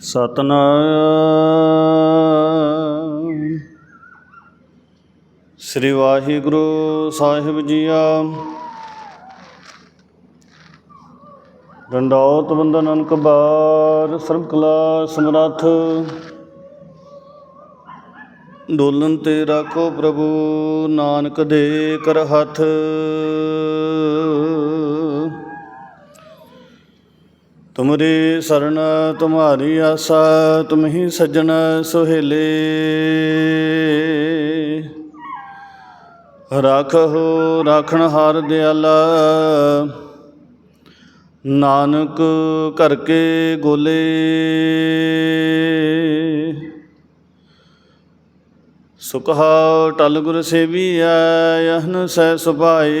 ਸਤਨਾਮ। ਸ੍ਰੀ ਵਾਹਿਗੁਰੂ ਸਾਹਿਬ ਜੀਆ। ਰੰਡੌਤ ਬੰਦਨ ਅਨਕ ਬਾਰ ਸਰਬ ਕਲਾ ਸਮਰੱਥ। ਡੋਲਨ ਤੇ ਰਾਖੋ ਪ੍ਰਭੂ ਨਾਨਕ ਦੇ ਕਰ ਹੱਥ ਤੁਮਰੀ ਸਰਨ ਤੁਮਾਰੀ ਆਸਾ ਤੁਮਹੀ ਸੱਜਣ ਸੁਹੇਲੇ। ਰਾਖਹੁ, ਰਾਖਣ ਹਾਰ ਦਿਆਲਾ, ਨਾਨਕ ਕਰਕੇ ਗੋਲੇ। ਸੁਖਾ ਟਲ ਗੁਰ ਸੇਵੀਐ ਯਹਨ ਸਹਿ ਸੁਭਾਏ।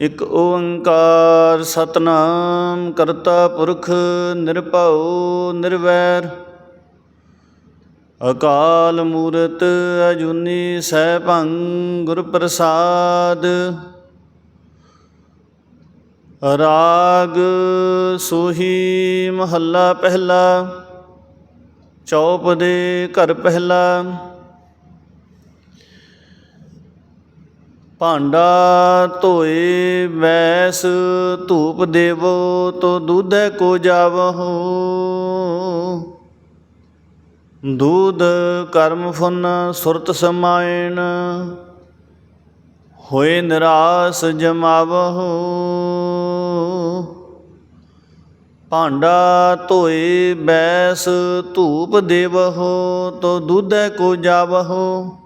ਇਕ ਓੰਕਾਰ ਸਤਨਾਮ ਕਰਤਾ ਪੁਰਖ ਨਿਰਭਉ ਨਿਰਵੈਰ। ਅਕਾਲ ਮੂਰਤ ਅਜੂਨੀ ਸੈਭੰ ਗੁਰ ਪ੍ਰਸਾਦ ਰਾਗ ਸੋਹੀ ਮਹੱਲਾ ਪਹਿਲਾ। ਚੌਪ ਦੇ ਘਰ ਪਹਿਲਾ। ਭਾਂਡਾ ਧੋਏ ਵੈਸ ਧੂਪ ਦੇਵੋ ਤੋ ਦੁਧੈ ਕੋ ਜਾਵਹੋ। ਦੂਧ ਕਰਮ ਫੁਨ ਸੁਰਤ ਸਮਾਇਣ, ਹੋਏ ਨਿਰਾਸ ਜਮਾਵਹੋ। ਭਾਂਡਾ ਧੋਏ ਬੈਸ ਧੂਪ ਦੇਵਹੋ ਤੋ ਦੁਧੈ ਕੋ ਜਾਵਹੋ।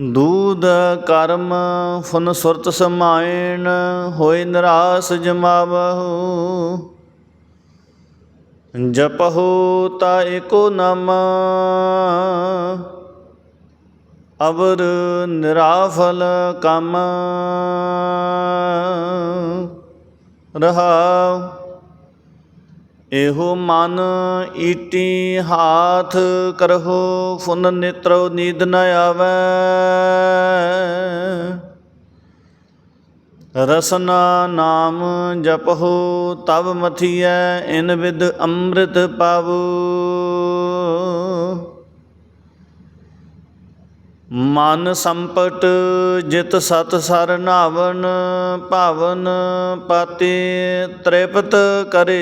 ਦੂਧ ਕਰਮ ਫੁਨ ਸੁਰਤ ਸਮਾਇਣ, ਹੋਏ ਨਿਰਾਸ ਜਮਾਵਹੋ। ਜਪਹੁ ਤਾ ਏਕੋ ਨਮ। ਅਵਰ ਨਿਰਾਫਲ ਕੰਮ। ਰਹਾਉ। ਇਹੋ ਮਨ ਈਟੀ ਹਾਥ ਕਰਹੁ, ਫੁਨ ਨੇਤਰੋ ਨੀਂਦ ਨ ਆਵੈ। ਰਸਨਾ ਨਾਮ ਜਪਹੁ ਤਬ ਮਥੀਐ, ਇਨ ਵਿਦ ਅੰਮ੍ਰਿਤ ਪਾਵੋ। ਮਨ ਸੰਪਟ ਜਿਤ ਸਤ ਸਰ ਨਾਵਨ, ਭਾਵਨ ਪਾਤੇ ਤ੍ਰਿਪਤ ਕਰੇ।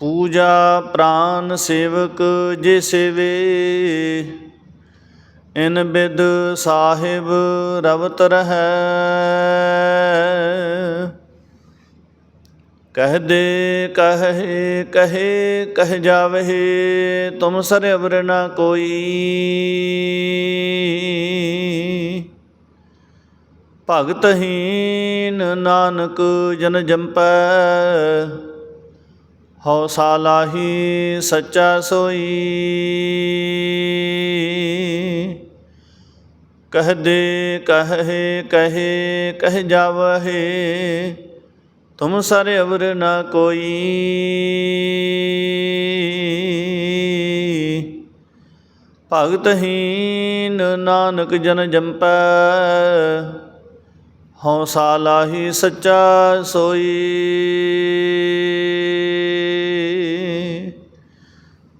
ਪੂਜਾ ਪ੍ਰਾਨ ਸੇਵਕ ਜੇ ਸੇਵੇ, ਇਨ ਬਿਦ ਸਾਹਿਬ ਰਵਤ ਰਹੈ। ਕਹਿ ਦੇ, ਕਹੇ ਕਹੇ, ਕਹਿ ਜਾਵਹਿ ਤੁਮ ਸਰਵਰ ਨਾ ਕੋਈ। ਭਗਤਹੀਨ ਨਾਨਕ ਜਨ ਜੰਪੈ ਹਉ ਸੱਚਾ ਸੋਈ। ਕਹਿ ਦੇ, ਕਹੇ ਕਹੇ, ਕਹਿ ਜਾਵਹਿ ਤੁਮ ਸਾਰੇ ਅਵਰ ਨਾ ਕੋਈ। ਭਗਤ ਹੀਨ ਨਾਨਕ ਜਨ ਜੰਪੈ ਹਉ ਸਾਲਾਹੀ ਸੱਚਾ ਸੋਈ।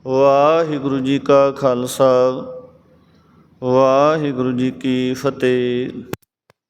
ਵਾਹਿਗੁਰੂ ਜੀ ਕਾ ਖਾਲਸਾ, ਵਾਹਿਗੁਰੂ ਜੀ ਕੀ ਫਤਿਹ।